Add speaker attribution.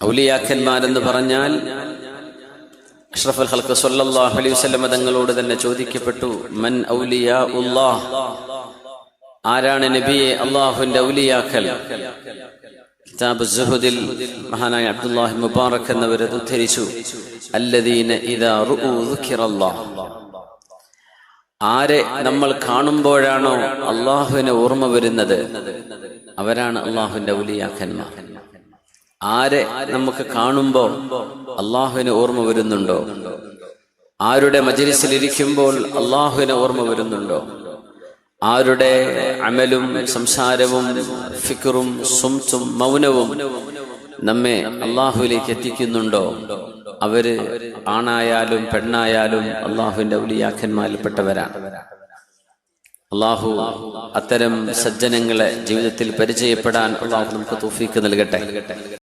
Speaker 1: ഔലിയാക്കന്മാരെന്ന് പറഞ്ഞാൽ അഷ്റഫുൽ ഹൽക്ക് സല്ലല്ലാഹു അലൈഹി വസല്ലം തങ്ങളോട് തന്നെ ചോദിക്കപ്പെട്ടു മൻ ഔലിയാ ഉല്ലാഹ് ആരാണ് നബിയെ അള്ളാഹുവിന്റെ ഔലിയാക്കൽ? കിതാബ് സുഹുദിൽ മഹാനായ അബ്ദുല്ലാഹി മുബാറക് എന്നവർ അത് ഉദ്ധരിച്ചു അല്ലദീന ഇദാ റുഉ ദുഃഖിറല്ലാഹ്. ആരെ നമ്മൾ കാണുമ്പോഴാണോ അള്ളാഹുവിനെ ഓർമ്മ വരുന്നത്? അവരാണ് അള്ളാഹുവിന്റെ ഔലിയാക്കന്മാർ. ആരെ നമുക്ക് കാണുമ്പോൾ അള്ളാഹുവിനെ ഓർമ്മ വരുന്നുണ്ടോ? ആരുടെ മജലിസിൽ ഇരിക്കുമ്പോൾ അള്ളാഹുവിനെ ഓർമ്മ വരുന്നുണ്ടോ? ആരുടെ അമലും സംസാരവും ഫിക്കറും സുംസും മൗനവും നമ്മെ അള്ളാഹുവിലേക്ക് എത്തിക്കുന്നുണ്ടോ? അവർ ആണായാലും പെണ്ണായാലും അള്ളാഹുവിന്റെ ഔലിയാക്കന്മാരിൽപ്പെട്ടവരാണ് അള്ളാഹു അത്തരം സജ്ജനങ്ങളെ ജീവിതത്തിൽ പരിചയപ്പെടാൻ അള്ളാഹു നമുക്ക് തൂഫീക്ക് നൽകട്ടെ.